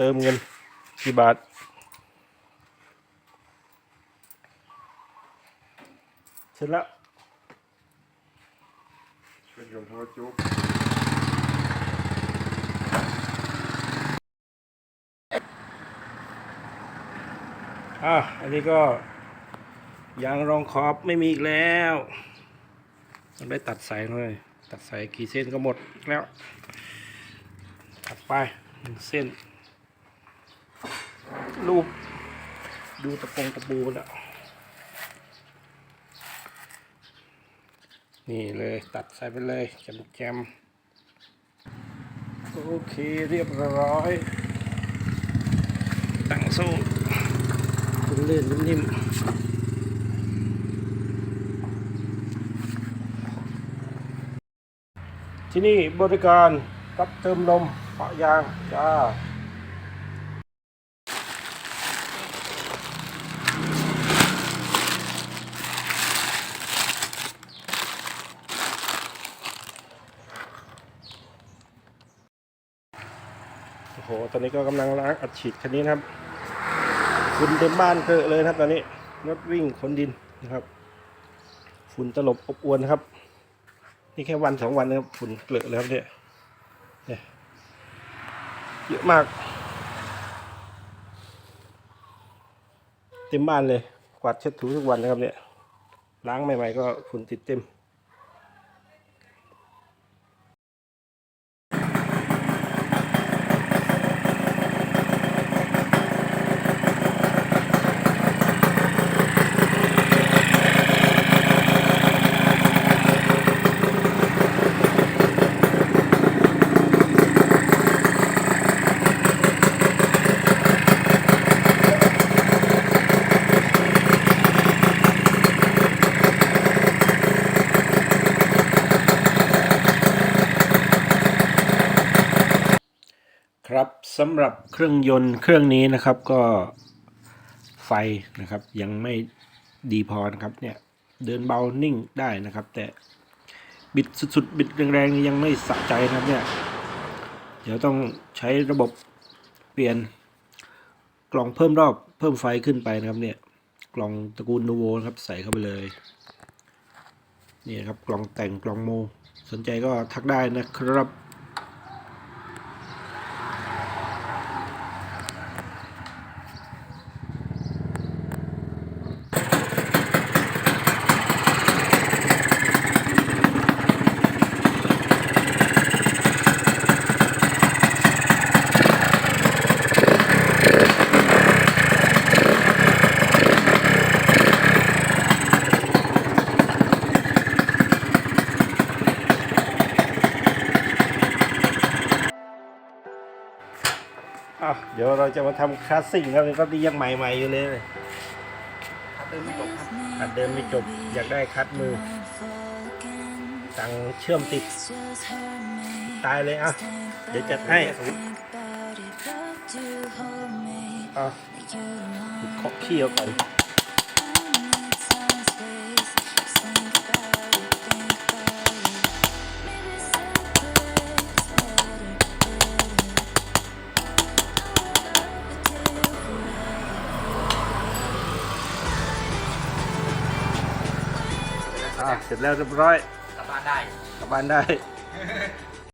เติมเงินกี่บาทเสร็จแล้วเป็นกับหัวจุกอะอันนี้ก็ยางรองขอบไม่มีอีกแล้วต้องได้ตัดสายหน่อยตัดสายกี่เส้นก็หมดแล้ว ตัดไปหนึ่งเส้น รูป ดูตะปงตะปูแล้ว นี่เลยตัดใสายไปเลยแจมแจมโอเคเรียบร้อย ตั้งโซ่เลื่อนนิ่มที่นี่บริการรับเติมลมปะยางจ้า โอ้โห ตอนนี้ก็กำลังล้างอัดฉีดคันนี้นะครับฝุ่นเต็มบ้านเกอะเลยนะครับ ตอนนี้รถวิ่งขนดินนะครับ ฝุ่นตลบอบอวนนะครับ นี่แค่วันสองวันนะครับ ฝุ่นเกลอะเลยครับเนี่ยเนี่ยเยอะมาก เต็มบ้านเลย กวาดเช็ดถูทุกวันนะครับเนี่ย ล้างใหม่ ๆ ก็ฝุ่นติดเต็ม ครับสำหรับเครื่องยนต์เครื่องนี้นะครับก็ไฟนะครับ ยังไม่ดีพอนะครับเนี่ยเดินเบานิ่งได้นะครับ แต่บิดสุดๆบิดแรงๆนี่ยังไม่สะใจนะครับเนี่ยเดี๋ยวต้องใช้ระบบเปลี่ยนกล่องเพิ่มรอบเพิ่มไฟขึ้นไปนะครับเนี่ยกล่องตระกูลนูโวนะครับใส่เข้าไปเลยนี่ครับกล่องแต่งกล่องโม สนใจก็ทักได้นะครับ ดี๋ยวเราจะมาทำคลาสสิกครับก็ดียังใหม่ๆอยู่เลยคัดเดิมไม่จบอยากได้คัดมือตังเชื่อมติด ตายเลยอะ เดี๋ยวจัดให้อะเคาะขี้เอาก่อน อะเสร็จแล้วเรียบร้อยกลับบ้านได้ กลับบ้านได้